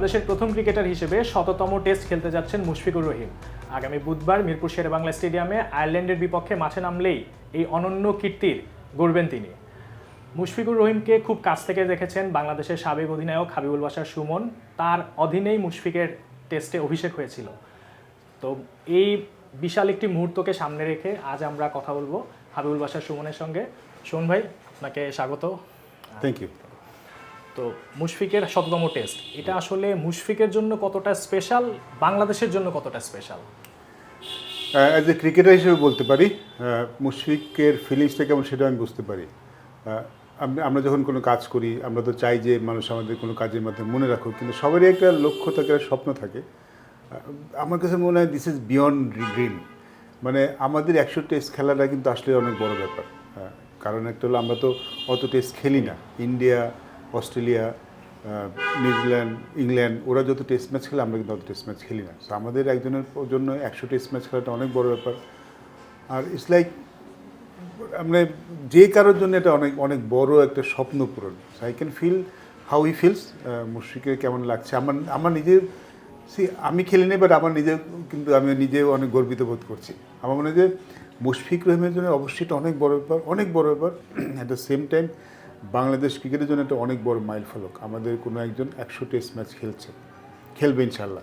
বাংলাদেশের প্রথম ক্রিকেটার হিসেবে শততম টেস্ট খেলতে যাচ্ছেন মুশফিকুর রহিম। আগামী বুধবার মিরপুর শেরে বাংলা স্টেডিয়ামে আয়ারল্যান্ডের বিপক্ষে মাঠে নামলেই এই অনন্য কীর্তির গড়বেন তিনি। মুশফিকুর রহিমকে খুব কাছ থেকে দেখেছেন বাংলাদেশের সাবেক অধিনায়ক হাবিবুল বাশার সুমন। তার অধীনেই মুশফিকের টেস্টে অভিষেক হয়েছিল। তো এই বিশাল একটি মুহূর্তকে সামনে রেখে আজ আমরা কথা বলব হাবিবুল বাশার সুমনের সঙ্গে। সুমন ভাই, আপনাকে স্বাগত। থ্যাংক ইউ তো মুশফিকের শততম টেস্ট এটা আসলে মুশফিকের জন্য কতটা স্পেশাল বাংলাদেশের জন্য কতটা স্পেশাল অ্যাজ এ ক্রিকেটার হিসেবে বলতে পারি মুশফিকের ফিলিংসটা কেমন সেটা আমি বুঝতে পারি। আমরা- যখন কোনো কাজ করি, আমরা তো চাই যে মানুষ আমাদের কোনো কাজের মাধ্যমে মনে রাখুক, কিন্তু সবারই একটা লক্ষ্য থাকে স্বপ্ন থাকে। আমার কাছে মনে হয় দিস ইজ বিয়ন্ড ড্রিম মানে আমাদের একশো টেস্ট খেলাটা কিন্তু আসলে অনেক বড় ব্যাপার। কারণ একটা হলো আমরা তো অত টেস্ট খেলি না। ইন্ডিয়া অস্ট্রেলিয়া নিউজিল্যান্ড, ইংল্যান্ড, ওরা যত টেস্ট ম্যাচ খেলে, আমরা কিন্তু অত টেস্ট ম্যাচ খেলি না। So, আমাদের একজনের জন্য একশো টেস্ট ম্যাচ খেলাটা অনেক বড় ব্যাপার। আর ইটস লাইক মানে যে কারোর জন্য এটা অনেক অনেক বড় একটা স্বপ্ন পূরণ। I can feel how he feels মুশফিকের কেমন লাগছে। আমার আমার নিজের সি আমি খেলি নি বাট আমার নিজে কিন্তু আমি নিজেও অনেক গর্বিত বোধ করছি। আমার মনে হয় যে মুশফিক রহিমের জন্য অবশ্যই এটা অনেক বড় ব্যাপার, অনেক বড় ব্যাপার। At the same time Bangladesh ক্রিকেটের জন্য একটা অনেক বড় মাইল ফলক। আমাদের কোনো একজন একশো টেস্ট ম্যাচ খেলছে। খেলবে ইনশাল্লাহ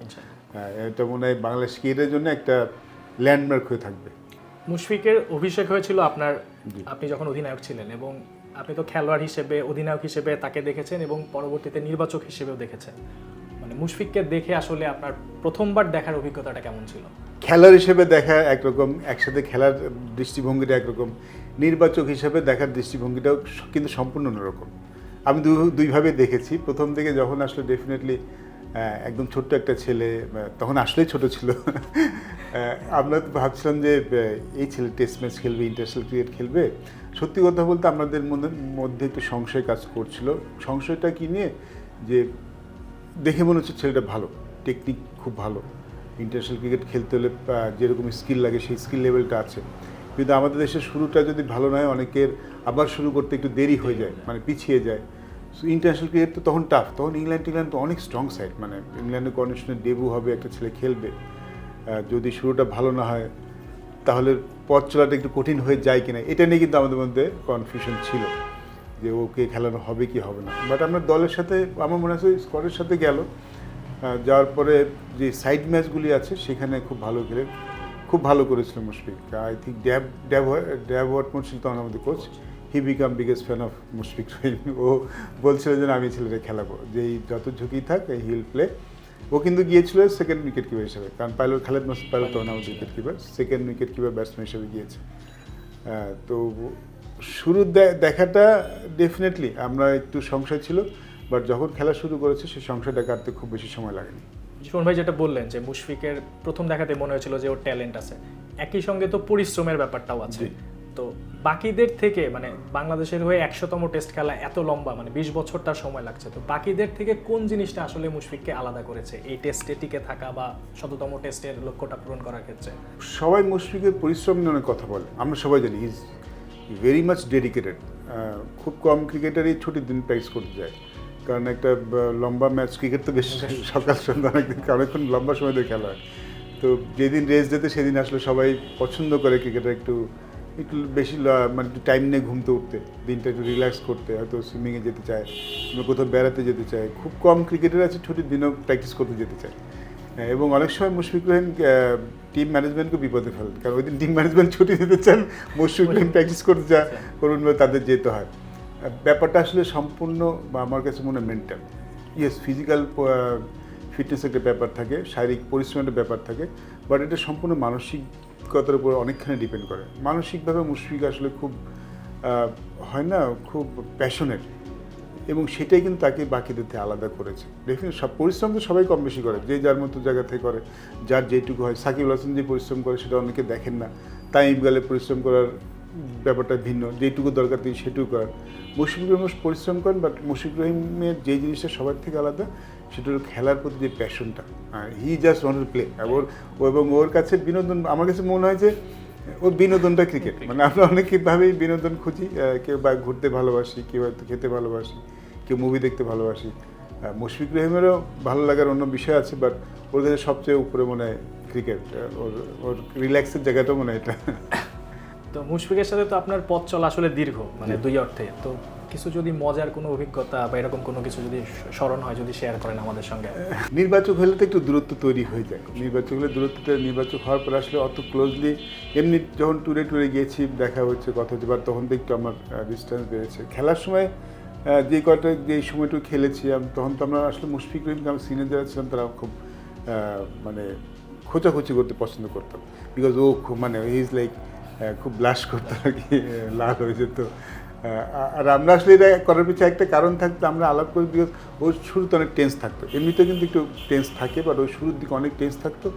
হ্যাঁ, এটা মনে হয় বাংলাদেশ ক্রিকেটের জন্য একটা ল্যান্ডমার্ক হয়ে থাকবে। মুশফিকের অভিষেক হয়েছিল আপনার আপনি যখন অধিনায়ক ছিলেন এবং আপনি তো খেলোয়াড় হিসেবে অধিনায়ক হিসেবে তাকে দেখেছেন এবং পরবর্তীতে নির্বাচক হিসেবেও দেখেছেন। মানে মুশফিককে দেখে আসলে আপনার প্রথমবার দেখার অভিজ্ঞতাটা কেমন ছিল? খেলার হিসেবে দেখা একরকম একসাথে খেলার দৃষ্টিভঙ্গিটা একরকম। নির্বাচক হিসাবে দেখার দৃষ্টিভঙ্গিটাও কিন্তু সম্পূর্ণ অন্যরকম। আমি দুইভাবে দেখেছি। প্রথম থেকে যখন আসলে ডেফিনেটলি একদম ছোট্ট একটা ছেলে তখন আসলেই ছোট ছিল। আমরা তো ভাবছিলাম যে এই ছেলে টেস্ট ম্যাচ খেলবে ইন্টারন্যাশনাল ক্রিকেট খেলবে। সত্যি কথা বলতে আমাদের মধ্যে একটু সংশয় কাজ করছিল। সংশয়টা কি নিয়ে? যে, দেখে মনে হচ্ছে ছেলেটা ভালো টেকনিক খুব ভালো। ইন্টারন্যাশনাল ক্রিকেট খেলতে হলে যেরকম স্কিল লাগে, সেই স্কিল লেভেলটা আছে। কিন্তু আমাদের দেশের শুরুটা যদি ভালো নয়, অনেকের আবার শুরু করতে একটু দেরি হয়ে যায় মানে পিছিয়ে যায়। সো ইন্টারন্যাশনাল ক্রিকেট তো তখন টাফ তখন ইংল্যান্ড টিংল্যান্ড তো অনেক স্ট্রং সাইড মানে ইংল্যান্ডের কন্ডিশনে ডেবু হবে, একটা ছেলে খেলবে। যদি শুরুটা ভালো না হয়, তাহলে পথ চলাটা একটু কঠিন হয়ে যায় কিনা, এটা নিয়ে কিন্তু আমাদের মধ্যে কনফিউশন ছিল, যে ওকে খেলানো হবে কি হবে না। বাট আমরা দলের সাথে, আমার মনে হয় স্কোয়াডের সাথে গেল। যাওয়ার পরে যে সাইড ম্যাচগুলি আছে, সেখানে খুব ভালো খেলে। খুব ভালো করেছিল Mushfiq. I think Dav Dav Dav Whatmore ছিল তখন আমাদের coach he became biggest fan of Mushfiq Rahim ও বলছিল যে আমি ছেলেটা খেলাবো। যে যত ঝুঁকি থাক, এই হিল প্লে ও কিন্তু গিয়েছিল সেকেন্ড উইকেট কিপার হিসেবে। কারণ পাইলট খালেদ মাসুদ পাইলট তখন আমাদের wicket keeper second wicket keeper batsman হিসেবে গিয়েছে। তো শুরু দেখাটা ডেফিনেটলি আমরা একটু সংশয় ছিল বাট যখন খেলা শুরু করেছে, সেই সংশয়টা কাটতে খুব বেশি সময় লাগেনি। সুমন ভাই যেটা বললেন যে মুশফিকের প্রথম দেখাতে মনে হয়েছিল যে ওর ট্যালেন্ট আছে। একই সঙ্গে তো পরিশ্রমের ব্যাপারটাও আছে। তো বাকিদের থেকে মানে বাংলাদেশের হয়ে একশোতম টেস্ট খেলা এত লম্বা মানে বিশ বছর তার সময় লাগছে। তো বাকিদের থেকে কোন জিনিসটা আসলে মুশফিককে আলাদা করেছে? এই টেস্টে টিকে থাকা বা শততম টেস্টের লক্ষ্যটা পূরণ করার ক্ষেত্রে? সবাই মুশফিকের পরিশ্রম নিয়ে কথা বলে। আমরা সবাই জানি ইজ ভেরি মাচ ডেডিকেটেড খুব কম ক্রিকেটারই ছুটির দিন প্র্যাকটিস করতে যায়। কারণ একটা লম্বা ম্যাচ ক্রিকেট তো বেশ সকাল সন্ধ্যা অনেকদিন অনেকক্ষণ লম্বা সময় ধরে খেলা হয়। তো যেদিন রেস্ট দিতে সেদিন আসলে সবাই পছন্দ করে ক্রিকেটার একটু একটু বেশি মানে একটু টাইম নিয়ে ঘুমতে উঠতে, দিনটা একটু রিল্যাক্স করতে, হয়তো সুইমিংয়ে যেতে চায় কিংবা কোথাও বেড়াতে যেতে চায়। খুব কম ক্রিকেটার আছে ছুটির দিনও প্র্যাকটিস করতে যেতে চায়। এবং অনেক সময় মুশফিক রহিম টিম ম্যানেজমেন্টকে বিপদে ফেলেন কারণ ওই দিন টিম ম্যানেজমেন্ট ছুটি দিতে চান, মুশফিক রহিম প্র্যাকটিস করতে চায়, করুন তাদের যেতে হয়। ব্যাপারটা আসলে সম্পূর্ণ বা আমার কাছে মনে হয় মেন্টাল ইয়েস ফিজিক্যাল ফিটনেস একটা ব্যাপার থাকে, শারীরিক পরিশ্রমের ব্যাপার থাকে বাট এটা সম্পূর্ণ মানসিকতার উপর অনেকখানি ডিপেন্ড করে। মানসিকভাবে মুশফিক আসলে খুব হয় না, খুব প্যাশনেট এবং সেটাই কিন্তু তাকে বাকিদের থেকে আলাদা করেছে। ডেফিনেট সব পরিশ্রম তো সবাই কম বেশি করে, যে যার মতো জায়গা থেকে করে, যার যেটুকু হয়। সাকিব হাসান যে পরিশ্রম করে, সেটা অনেকে দেখেন না। তাই ইবগালে পরিশ্রম করার ব্যাপারটা ভিন্ন যেটুকু দরকার তিনি সেটুকু করার মুশফিকুর রহিম পরিশ্রম করেন বাট মুশফিকুর রহিমের যে জিনিসটা সবার থেকে আলাদা সেটা হলো খেলার প্রতি যে প্যাশনটা he just want to play এবং ও- এবং ওর কাছে বিনোদন আমার কাছে মনে হয় যে ওর বিনোদনটা ক্রিকেট মানে আমরা অনেকভাবেই বিনোদন খুঁজি কেউ বা ঘুরতে ভালোবাসি কেউ হয়তো খেতে ভালোবাসি কেউ মুভি দেখতে ভালোবাসি। মুশফিক রহিমেরও ভালো লাগার অন্য বিষয় আছে বাট ওর কাছে সবচেয়ে উপরে মনে হয় ক্রিকেট ওর ওর রিল্যাক্সের জায়গাটা মনে হয় এটা। তো মুশফিকের সাথে তো আপনার পথ চলা আসলে দীর্ঘ মানে দুই অর্থে। তো কিছু যদি মজার কোনো অভিজ্ঞতা বা এরকম কোনো কিছু যদি স্মরণ হয় যদি শেয়ার করেন আমাদের সঙ্গে। নির্বাচক হলে তো একটু দূরত্ব তৈরি হয়ে যায়। নির্বাচক হলে দূরত্বটা নির্বাচক হওয়ার পর আসলে অত ক্লোজলি এমনি যখন ট্যুরে ট্যুরে গিয়েছি দেখা হচ্ছে কথা হচ্ছে বা তখন তো একটু আমার ডিস্টেন্স বেড়েছে। খেলার সময় যে কয়টা যে সময়টুকু খেলেছি আমি তখন তো আমরা আসলে মুশফিক রহিম আমার সিনিয়র যারা ছিলাম তারা খুব মানে খোঁচাখুচি করতে পছন্দ করতাম। বিকজ ও খুব মানে ইজ লাইক খুব ব্লাশ করতো আর কি লাল হয়ে যেত। আর আমরা আসলে এটা করার পিছনে একটা কারণ থাকতো, আমরা আলাপ করি বিকজ ওর শুরুতে অনেক টেন্স থাকতো। এমনিতে কিন্তু একটু টেন্স থাকে বাট ওই শুরুর দিকে অনেক টেন্স থাকতো,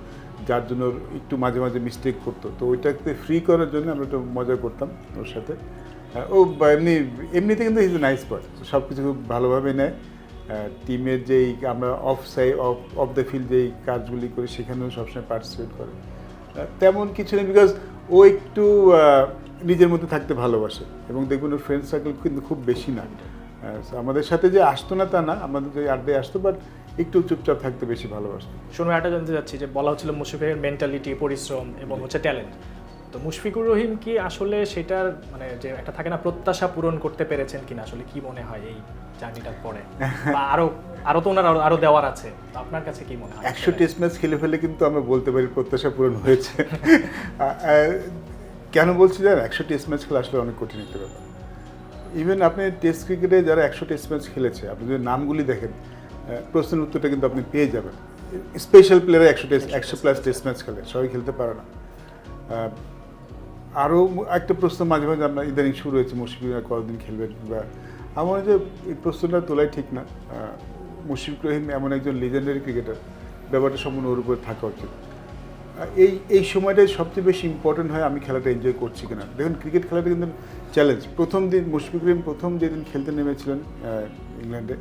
যার জন্য ওর একটু মাঝে মাঝে মিস্টেক করতো। তো ওইটাকে ফ্রি করার জন্য আমরা একটু মজা করতাম ওর সাথে। ও এমনি, এমনিতে কিন্তু ইজ এ নাইস বয় সব কিছু খুব ভালোভাবে নেয়। টিমের যেই, আমরা of Sai of of the field যেই কাজগুলি করি, সেখানেও সবসময় পার্টিসিপেট করে। তেমন কিছু নেই বিকজ ও একটু নিজের মধ্যে থাকতে ভালোবাসে। এবং দেখবেন ওর ফ্রেন্ড সার্কেল কিন্তু খুব বেশি না। আমাদের সাথে যে আসতো না তা না, আমাদের যে আড্ডায় আসতো বাট একটু চুপচাপ থাকতে বেশি ভালোবাসে শুনে, একটা জানতে চাচ্ছি যে বলা হচ্ছিল মুশফিকের মেন্টালিটি পরিশ্রম এবং হচ্ছে ট্যালেন্ট তো মুশফিকুর রহিম কি আসলে সেটার মানে যে একটা থাকে না প্রত্যাশা পূরণ করতে পেরেছেন কিনা? আসলে কি মনে হয় এই জার্নিটার পরে? বা আরও আরও তো ওনার আরো- দেওয়ার আছে। তো আপনার কাছে কি মনে হয়? একশো টেস্ট ম্যাচ খেলে ফেলে কিন্তু আমরা বলতে পারি প্রত্যাশা পূরণ হয়েছে। কেন বলছি জানেন? একশো টেস্ট ম্যাচ খেলা আসলে অনেক কঠিন একটা ব্যাপার। ইভেন আপনি টেস্ট ক্রিকেটে যারা একশো টেস্ট ম্যাচ খেলেছে আপনি যদি নামগুলি দেখেন প্রশ্নের উত্তরটা কিন্তু আপনি পেয়ে যাবেন। স্পেশাল প্লেয়ারে একশো টেস্ট একশো প্লাস টেস্ট ম্যাচ খেলে সবাই খেলতে পারে না। আরও একটা প্রশ্ন মাঝে মাঝে আপনার ইদানিং শুরু হয়েছে, মুশফিক কতদিন খেলবেন বা আমার যে এই প্রশ্নটা তোলাই ঠিক না। মুশফিক রহিম এমন একজন লিজেন্ডারি ক্রিকেটার ব্যাপারটা সম্পূর্ণ ওর উপরে থাকা উচিত। এই এই সময়টাই সবচেয়ে বেশি ইম্পর্টেন্ট হয় আমি খেলাটা এনজয় করছি কিনা। দেখুন ক্রিকেট খেলাটা কিন্তু চ্যালেঞ্জ প্রথম দিন মুশফিক রহিম প্রথম যেদিন খেলতে নেমেছিলেন ইংল্যান্ডে,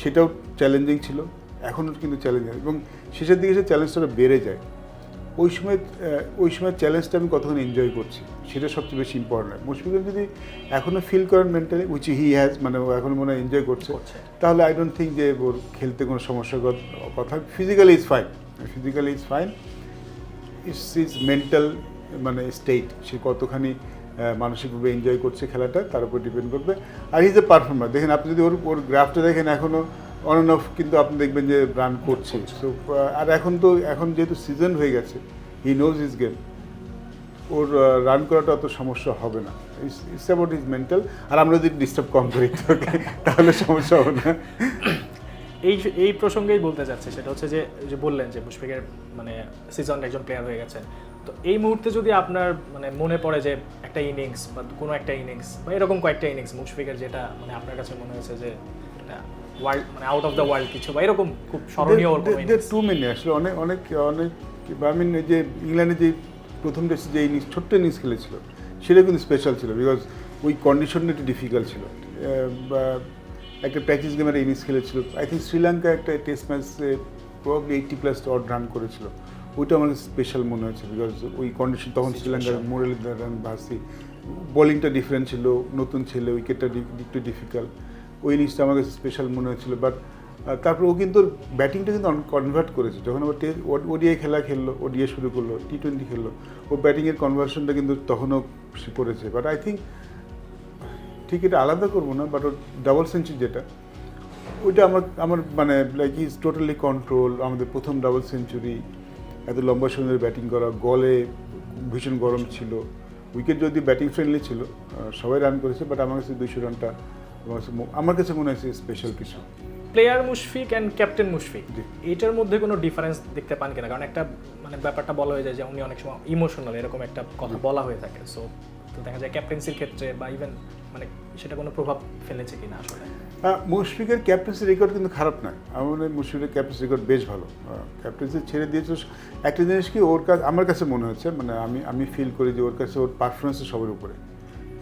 সেটাও চ্যালেঞ্জিং ছিল। এখনও কিন্তু চ্যালেঞ্জিং এবং শেষের দিকে সে চ্যালেঞ্জটা বেড়ে যায়। ওই সময় ওই সময় চ্যালেঞ্জটা আমি কতক্ষণ এনজয় করছি সেটা সবচেয়ে বেশি ইম্পর্টেন্ট মুশফিক রহিম যদি এখনও ফিল করেন মেন্টালি উইচ হি হ্যাজ মানে ও এখন মনে হয় এনজয় করছে। তাহলে আই ডোন্ট থিঙ্ক যে ওর খেলতে কোনো সমস্যার কথা physically is fine physically is fine it's is mental মানে স্টেট সে কতখানি মানসিকভাবে এনজয় করছে খেলাটা তার উপর ডিপেন্ড করবে আর ইজ এ পারফর্মার দেখেন আপনি যদি ওর ওর গ্রাফটা দেখেন এখনও অন অ্যান্ড অফ কিন্তু আপনি দেখবেন যে রান করছে। সো আর এখন তো এখন যেহেতু সিজন হয়ে গেছে হি নোজ ইজ গেম ওর রান করাটা অত সমস্যা হবে না। ইটস অ্যাবাউট ইজ মেন্টাল আর আমরা যদি ডিস্টার্ব কম করি তাহলে সমস্যা হবে না। এই এই প্রসঙ্গেই বলতে যাচ্ছে সেটা হচ্ছে যে যে বললেন যে মুশফিকের মানে সিজন একজন প্লেয়ার হয়ে গেছেন। তো এই মুহূর্তে যদি আপনার মানে মনে পড়ে যে একটা ইনিংস বা কোনো একটা ইনিংস বা এরকম কয়েকটা ইনিংস মুশফিকের যেটা মানে আপনার কাছে মনে হয়েছে যে ওয়ার্ল্ড মানে আউট অফ দ্য ওয়ার্ল্ড কিছু বা এরকম খুব স্মরণীয় টু মিনিট আসলে অনেক অনেক অনেক আই মিন যে ইংল্যান্ডে যে প্রথম টেস্টে যে ইনিংস ছোট্ট ইনিংস খেলেছিল সেটা কিন্তু স্পেশাল ছিল বিকজ ওই কন্ডিশনটা একটু ডিফিকাল্ট ছিল। বা একটা প্র্যাকটিস গেমের ইনিংস খেলেছিল। আই থিঙ্ক শ্রীলঙ্কা একটা টেস্ট ম্যাচে probably eighty plus odd run করেছিল। ওইটা আমার স্পেশাল মনে হয়েছে বিকজ ওই কন্ডিশন তখন শ্রীলঙ্কার মোরালি রান ভাসি বোলিংটা ডিফারেন্ট ছিল নতুন ছিল উইকেটটা একটু ডিফিকাল্ট ওই ইনিংসটা আমার কাছে স্পেশাল মনে হয়েছিল বাট তারপর ও কিন্তু ব্যাটিংটা কিন্তু কনভার্ট করেছে। যখন আবার ওডিআই খেলা খেললো, ওডিআই শুরু করল টি টোয়েন্টি খেললো, ও ব্যাটিংয়ের কনভার্সনটা কিন্তু তখনও সে করেছে। বাট আই থিঙ্ক ঠিক এটা আলাদা করব না বাট ওর ডাবল সেঞ্চুরি যেটা, ওইটা আমার আমার মানে লাইক ইজ টোটালি কন্ট্রোল আমাদের প্রথম ডাবল সেঞ্চুরি এত লম্বা সময়ের ব্যাটিং করা, গলে ভীষণ গরম ছিল। উইকেট যদি ব্যাটিং ফ্রেন্ডলি ছিল সবাই রান করেছে বাট আমার কাছে দুইশো রানটা আমার কাছে মনে হয়েছে স্পেশাল কিছু। Player Mushfiq and captain Mushfiq এটার মধ্যে কোনো ডিফারেন্স দেখতে পান কিনা? কারণ একটা মানে ব্যাপারটা বলা হয়ে যায় যে উনি অনেক সময় ইমোশনাল এরকম একটা কথা বলা হয়ে থাকে। সো তো দেখা যায় ক্যাপ্টেন্সির ক্ষেত্রে বা ইভেন মানে সেটা কোনো প্রভাব ফেলেছে কিনা আসলে? মুশফিকের ক্যাপ্টেন্সি রেকর্ড কিন্তু খারাপ নয়। আমার মনে হয় মুশফিকের ক্যাপ্টেন্সি রেকর্ড বেশ ভালো। ক্যাপ্টেন্সি ছেড়ে দিয়েছে। একটা জিনিস কি ওর কাছে আমার কাছে মনে হচ্ছে মানে আমি আমি ফিল করি যে ওর কাছে ওর পারফরমেন্সের সবার উপরে।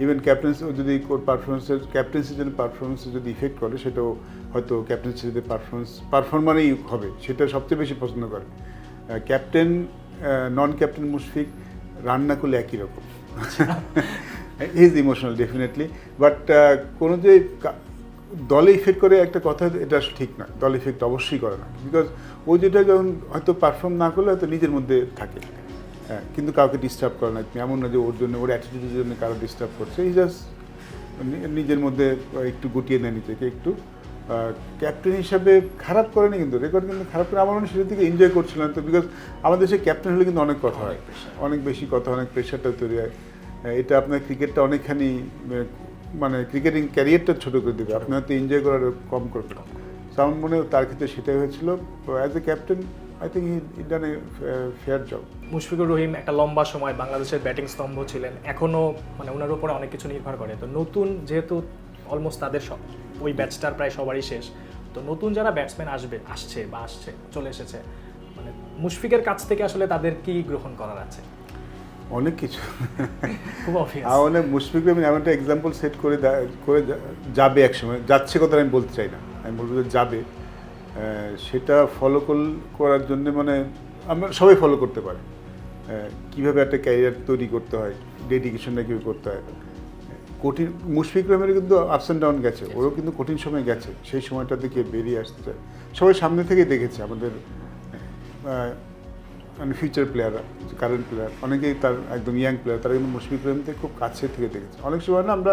ইভেন ক্যাপ্টেন্সি যদি ওর পারফরমেন্সের ক্যাপ্টেন্সি যদি পারফরমেন্সে যদি ইফেক্ট করে, সেটাও হয়তো ক্যাপ্টেন্সি যদি পারফরমেন্স পারফরমারেই হবে, সেটা সবচেয়ে বেশি পছন্দ করে। ক্যাপ্টেন নন ক্যাপ্টেন মুশফিক রান্না করলে একই রকম। ইজ ইমোশনাল ডেফিনেটলি বাট কোনো যে দলে ইফেক্ট করে একটা কথা, এটা ঠিক না। দল ইফেক্ট অবশ্যই করে না। বিকজ ও যেটা যখন হয়তো পারফর্ম না করলে, হয়তো নিজের মধ্যে থাকে। হ্যাঁ কিন্তু কাউকে ডিস্টার্ব করে না। এমন না যে ওর জন্য ওর অ্যাটিটিউডের জন্য কারও ডিস্টার্ব করছে। এই জাস্ট নিজের মধ্যে একটু গুটিয়ে নেয় নিজেকে একটু। ক্যাপ্টেন হিসাবে খারাপ করেনি কিন্তু রেকর্ড কিন্তু খারাপ করে আমার মনে হয় সেটার দিকে এনজয় করছিলাম তো বিকজ আমাদের দেশে ক্যাপ্টেন হলে কিন্তু অনেক কথা হয়। অনেক বেশি কথা অনেক প্রেশারটা তৈরি হয়। এটা আপনার ক্রিকেটটা অনেকখানি মানে ক্রিকেটিং ক্যারিয়ারটা ছোট করে দেবে। আপনি হয়তো এনজয় করার কম করবেন। So আমার মনে হয় তার ক্ষেত্রে সেটাই হয়েছিল। As a captain I think he done a fair job Mushfiqur Rahim একটা লম্বা সময় বাংলাদেশের ব্যাটিং স্তম্ভ ছিলেন। এখনও মানে ওনার উপরে অনেক কিছু নির্ভর করে। তো নতুন যেহেতু অলমোস্ট তাদের সব ওই ব্যাচটার প্রায় সবারই শেষ তো নতুন যারা ব্যাটসম্যান আসবে আসছে বা আসছে চলে এসেছে মানে মুশফিকের কাছ থেকে আসলে তাদের কি গ্রহণ করার আছে? অনেক কিছু। মনে হয় মুশফিক রহমান এমন একটা এক্সাম্পল সেট করে করে যাবে একসময়। যাচ্ছে কথা আমি বলতে চাই না। আমি বলব যে যাবে। সেটা ফলো করার জন্য মানে আমরা সবাই ফলো করতে পারে। কীভাবে একটা ক্যারিয়ার তৈরি করতে হয় ডেডিকেশনটা কীভাবে করতে হয়। কঠিন মুশফিক রহমানের কিন্তু আপস অ্যান্ড ডাউন গেছে ওরও কিন্তু কঠিন সময় গেছে সেই সময়টা থেকে বেরিয়ে আসতে চায়। সবাই সামনে থেকে দেখেছে আমাদের মানে ফিউচার প্লেয়াররা কারেন্ট প্লেয়ার অনেকেই তার একদম ইয়াং প্লেয়ার তারা কিন্তু মুশফিক রহিমকে খুব কাছে থেকে দেখেছে। অনেক সময় না আমরা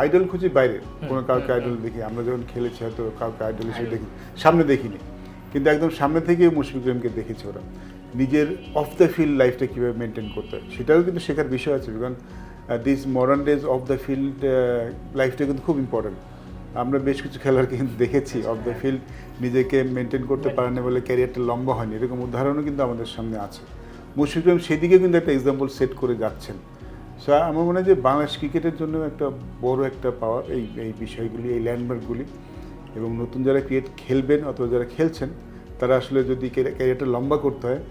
আইডল খুঁজি বাইরে কোনো কাউকে আইডল দেখি। আমরা যখন খেলেছি হয়তো কাউকে আইডল হিসেবে দেখি সামনে দেখিনি। কিন্তু একদম সামনে থেকে মুশফিক রহিমকে দেখেছে ওরা। নিজের অফ দ্য ফিল্ড লাইফটা কীভাবে মেনটেন করতে হয় সেটাও কিন্তু শেখার বিষয় আছে। কারণ this modern days of the field লাইফটা কিন্তু খুব ইম্পর্ট্যান্ট আমরা বেশ কিছু খেলোয়াড়কে কিন্তু দেখেছি অফ দ্য ফিল্ড নিজেকে মেনটেন করতে পারে না বলে ক্যারিয়ারটা লম্বা হয়নি। এরকম উদাহরণও কিন্তু আমাদের সামনে আছে। মুশফিক রহিম সেদিকে কিন্তু একটা এক্সাম্পল সেট করে যাচ্ছেন। সো আমার মনে হয় যে বাংলাদেশ ক্রিকেটের জন্য একটা বড় একটা পাওয়ার এই এই বিষয়গুলি এই ল্যান্ডমার্কগুলি এবং নতুন যারা ক্রিকেট খেলবেন অথবা যারা খেলছেন তারা আসলে যদি ক্যারিয়ারটা লম্বা করতে হয়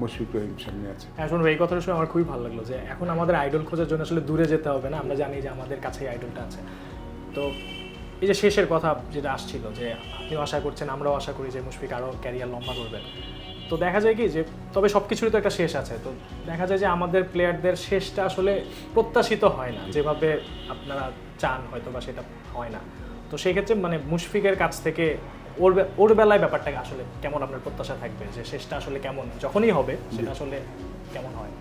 মুশফিক রহিম সামনে আছে। হ্যাঁ এই কথাটা শুনে আমার খুবই ভালো লাগল যে এখন আমাদের আইডল খোঁজার জন্য আসলে দূরে যেতে হবে না। আমরা জানি যে আমাদের কাছেই আইডলটা আছে। তো এই যে শেষের কথা যেটা আসছিল যে আপনিও আশা করছেন, আমরাও আশা করি যে মুশফিক আরও ক্যারিয়ার লম্বা করবেন। তো দেখা যায় কি যে, তবে সব কিছুরই তো একটা শেষ আছে। তো দেখা যায় যে আমাদের প্লেয়ারদের শেষটা আসলে প্রত্যাশিত হয় না। যেভাবে আপনারা চান হয়তো বা সেটা হয় না। তো সেই ক্ষেত্রে মানে মুশফিকের কাছ থেকে ওর ওর বেলায় ব্যাপারটাকে আসলে কেমন আপনার প্রত্যাশা থাকবে? যে শেষটা আসলে কেমন? যখনই হবে, সেটা আসলে কেমন হয়?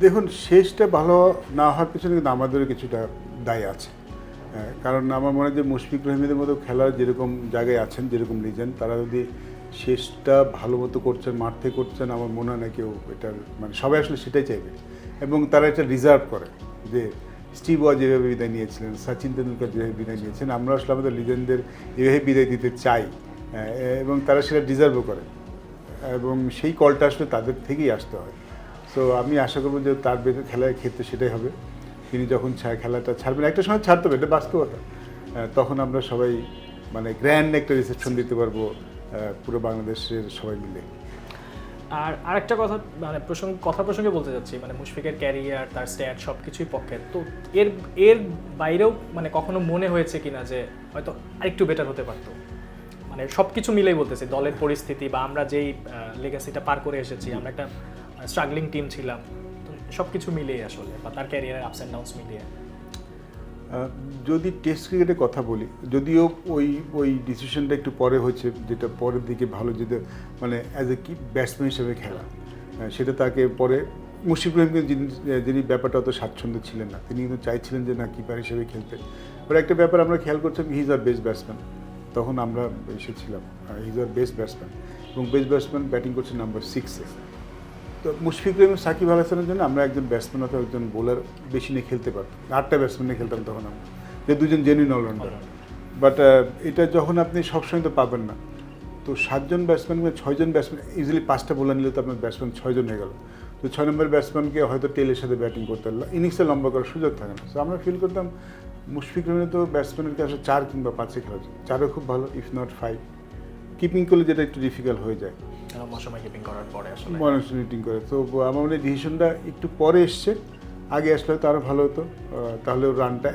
দেখুন, শেষটা ভালো না হওয়ার পিছনে কিন্তু আমাদেরও কিছুটা দায় আছে। কারণ আমার মনে হয় যে মুশফিক রহিমের মতো খেলার যেরকম জায়গায় আছেন যেরকম লিজেন্ড তারা যদি শেষটা ভালো মতো করছেন মাঠ করছেন আমার মনে হয় না কেউ এটার মানে সবাই আসলে সেটাই চাইবে। এবং তারা এটা রিজার্ভ করে যে স্টিভ ওয়া যেভাবে বিদায় নিয়েছিলেন সচিন তেন্ডুলকর যেভাবে বিদায় নিয়েছেন আমরা আসলে আমাদের লিজেন্ডদের এভাবে বিদায় দিতে চাই। হ্যাঁ, এবং তারা সেটা ডিজার্ভও করে। এবং সেই কলটা আসলে তাদের থেকেই আসতে হয়। সো আমি আশা করব যে তার খেলার ক্ষেত্রে সেটাই হবে। তিনি যখন খেলাটা ছাড়বেন, একটা সময় ছাড়তে হবে, এটা বাস্তবতা। তখন আমরা সবাই মানে গ্র্যান্ড একটা রিসেপশন দিতে পারব পুরো বাংলাদেশের সবাই মিলে। আর আরেকটা কথা মানে প্রসঙ্গ, কথা প্রসঙ্গে বলতে যাচ্ছি মানে মুশফিকের ক্যারিয়ার তার স্ট্যাট সব কিছুই পক্ষের তো এর এর বাইরেও মানে কখনো মনে হয়েছে কিনা যে হয়তো আরেকটু বেটার হতে পারতো? মানে সব কিছু মিলেই বলতেছি, দলের পরিস্থিতি বা আমরা যেই লেগাসিটা পার করে এসেছি, আমরা একটা স্ট্রাগলিং টিম ছিলাম। সব কিছু মিলিয়ে আসলে, বা তার ক্যারিয়ারের আপস অ্যান্ড ডাউনস মিলিয়ে। যদি টেস্ট ক্রিকেটের কথা বলি, যদিও ওই ওই ডিসিশনটা একটু পরে হয়েছে, যেটা পরের দিকে ভালো যেতে মানে অ্যাজ এ কি ব্যাটসম্যান হিসেবে খেলা সেটা তাকে পরে মুশিফ রহিমকে যিনি ব্যাপারটা অত স্বাচ্ছন্দ্য ছিলেন না, তিনি কিন্তু চাইছিলেন যে না কিপার হিসেবে খেলতে। এবার একটা ব্যাপার আমরা খেয়াল করছিলাম he is our best batsman তখন আমরা এসেছিলাম he is our best batsman এবং বেস্ট ব্যাটসম্যান ব্যাটিং করছে নাম্বার সিক্সে তো মুশফিক রহিম সাকিব আল হাসানের জন্য আমরা একজন ব্যাটসম্যান অথবা একজন বোলার বেশি নিয়ে খেলতে পারতাম। আটটা ব্যাটসম্যান নিয়ে খেলতাম তখন আমরা। যে দুজন জেনুইন অলরাউন্ডার বাট এটা যখন আপনি সবসময় তো পাবেন না। তো সাতজন ব্যাটসম্যান ছয়জন ব্যাটসম্যান ইজিলি পাঁচটা বোলার নিলে তো আপনার ব্যাটসম্যান ছয়জন হয়ে গেল। তো ছয় নম্বর ব্যাটসম্যানকে হয়তো টেলের সাথে ব্যাটিং করতে পারল ইনিংসে লম্বা করার সুযোগ থাকে না। তো আমরা ফিল করতাম মুশফিক রহিমের তো ব্যাটসম্যানের কাছে চার কিংবা পাঁচে খেলা চারও খুব ভালো ইফ নট ফাইভ কিপিং করলে যেটা একটু ডিফিকাল্ট হয়ে যায়। লম্বা সময় করার পরে আসলে। মানুষ মিটিং করে। তো আমার মনে ডিসিশনটা একটু পরে এসছে। আগে আসলে হয়তো আরও ভালো হতো। তাহলে ওর রানটা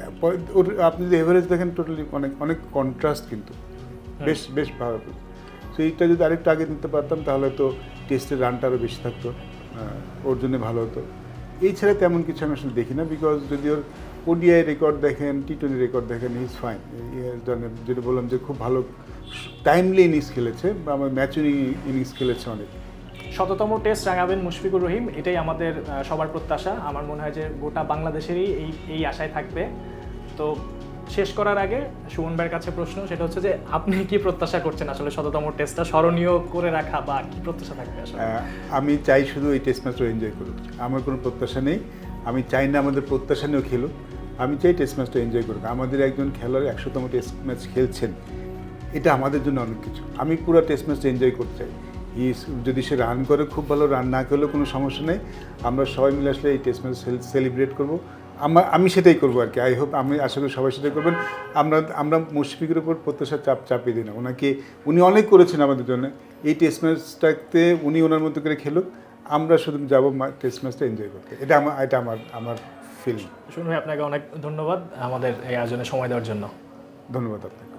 ওর আপনি যদি এভারেজ দেখেন টোটালি অনেক অনেক কন্ট্রাস্ট কিন্তু। বেশ বেশ ভালো। তো এইটা যদি আরেকটু আগে দিতে পারতাম তাহলে তো টেস্টের রানটা আরও বেশি থাকতো। ওর জন্য ভালো হতো। এই ছাড়া তেমন কিছু আমি আসলে দেখি না বিকজ যদি ওর ওডিআই রেকর্ড দেখেন টি টোয়েন্টি রেকর্ড দেখেন ইজ ফাইন যেটা বললাম যে খুব ভালো টাইমলি ইনিংস খেলেছে বা আমার ম্যাচুরিং ইনিংস খেলেছে অনেক। শততম টেস্ট রাঙাবেন মুশফিকুর রহিম এটাই আমাদের সবার প্রত্যাশা। আমার মনে হয় যে গোটা বাংলাদেশেরই এই এই আশায় থাকবে। তো শেষ করার আগে সুমন ভাইয়ের কাছে প্রশ্ন সেটা হচ্ছে যে আপনি কি প্রত্যাশা করছেন আসলে শততম টেস্টটা স্মরণীয় করে রাখা বা কি প্রত্যাশা থাকবে আসলে? আমি চাই শুধু এই টেস্ট ম্যাচটা এনজয় করুক। আমার কোনো প্রত্যাশা নেই। আমি চাই না আমাদের প্রত্যাশা নিয়েও খেলুক। আমি চাই টেস্ট ম্যাচটা এনজয় করুক। আমাদের একজন খেলোয়াড় একশোতম টেস্ট ম্যাচ খেলছেন। এটা আমাদের জন্য অনেক কিছু। আমি পুরো টেস্ট ম্যাচটা এনজয় করতে চাই। ই যদি সে রান করে খুব ভালো রান না করলেও কোনো সমস্যা নেই। আমরা সবাই মিলে আসলে এই টেস্ট ম্যাচ সেলিব্রেট করব। আমার আমি সেটাই করব আর কি। আই হোপ আমি আশা করি সবাই সেটাই করবেন। আমরা আমরা মুশফিকের উপর প্রত্যাশা চাপ চাপিয়ে দিই না। ওনাকে উনি অনেক করেছেন আমাদের জন্য। এই টেস্ট ম্যাচটাতে উনি ওনার মতো করে খেলুক। আমরা শুধু যাব টেস্ট ম্যাচটা এনজয় করতে। এটা আমার এটা আমার আমার ফিলিং ভাই আপনাকে অনেক ধন্যবাদ আমাদের এই আয়োজনে সময় দেওয়ার জন্য। ধন্যবাদ আপনাকে।